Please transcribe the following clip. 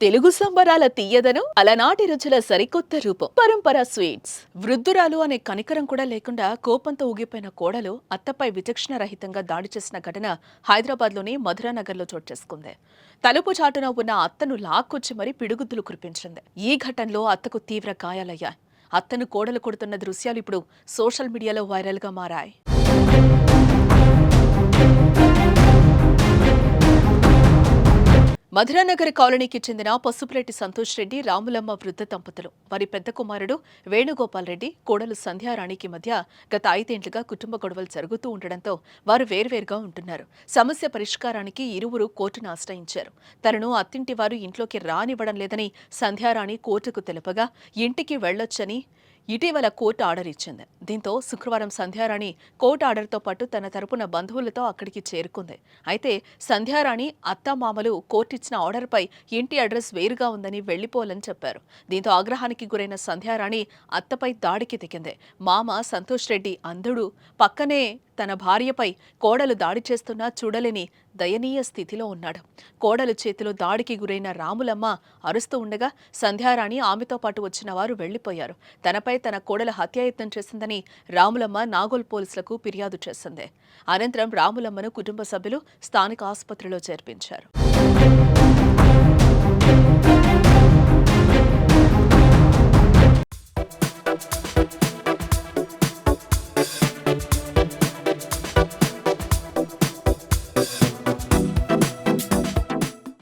తెలుగు సంబరాల తీయదను అలనాటి రుచుల సరికొత్త రూపం. పరంపర స్వీట్స్. వృద్ధురాలు అనే కనికరం కూడా లేకుండా కోపంతో ఊగిపోయిన కోడలు అత్తపై విచక్షణ రహితంగా దాడి చేసిన ఘటన హైదరాబాద్లోని మధురానగర్లో చోటు చేసుకుంది. తలుపు చాటున ఉన్న అత్తను లాక్కొచ్చి మరీ పిడుగుద్దులు కురిపించింది. ఈ ఘటనలో అత్తకు తీవ్ర గాయాలయ్యాయి. అత్తను కోడలు కొడుతున్న దృశ్యాలు ఇప్పుడు సోషల్ మీడియాలో వైరల్గా మారాయి. మధురానగర్ కాలనీకి చెందిన పసుపురెడ్డి సంతోష్ రెడ్డి రాములమ్మ వృద్ధ దంపతులు. వారి పెద్ద కుమారుడు వేణుగోపాల్ రెడ్డి కోడలు సంధ్యారాణికి మధ్య గత ఐదేండ్లుగా కుటుంబ గొడవలు జరుగుతూ ఉండడంతో వారు వేర్వేరుగా ఉంటున్నారు. సమస్య పరిష్కారానికి ఇరువురు కోర్టును ఆశ్రయించారు. తనను అత్తింటి వారు ఇంట్లోకి రానివ్వడం లేదని సంధ్యారాణి కోర్టుకు తెలుపగా ఇంటికి వెళ్ళొచ్చని ఇటీవల కోర్టు ఆర్డర్ ఇచ్చింది. దీంతో శుక్రవారం సంధ్యారాణి కోర్టు ఆర్డర్తో పాటు తన తరపున బంధువులతో అక్కడికి చేరుకుంది. అయితే సంధ్యారాణి అత్తామామలు కోర్టు ఇచ్చిన ఆర్డర్పై ఇంటి అడ్రస్ వేరుగా ఉందని వెళ్ళిపోవాలని చెప్పారు. దీంతో ఆగ్రహానికి గురైన సంధ్యారాణి అత్తపై దాడికి దిగింది మామ సంతోష్ రెడ్డి అంధుడు పక్కనే తన భార్యపై కోడలు దాడి చేస్తున్నా చూడలేని దయనీయ స్థితిలో ఉన్నాడు. కోడలు చేతిలో దాడికి గురైన రాములమ్మ అరుస్తూ ఉండగా సంధ్యారాణి ఆమెతో పాటు వచ్చిన వారు వెళ్ళిపోయారు తనపై తన కోడలు హత్యాయత్నం చేసిందని రాములమ్మ నాగోల్ పోలీసులకు ఫిర్యాదు చేసింది. అనంతరం రాములమ్మను కుటుంబ సభ్యులు స్థానిక ఆసుపత్రిలో చేర్పించారు.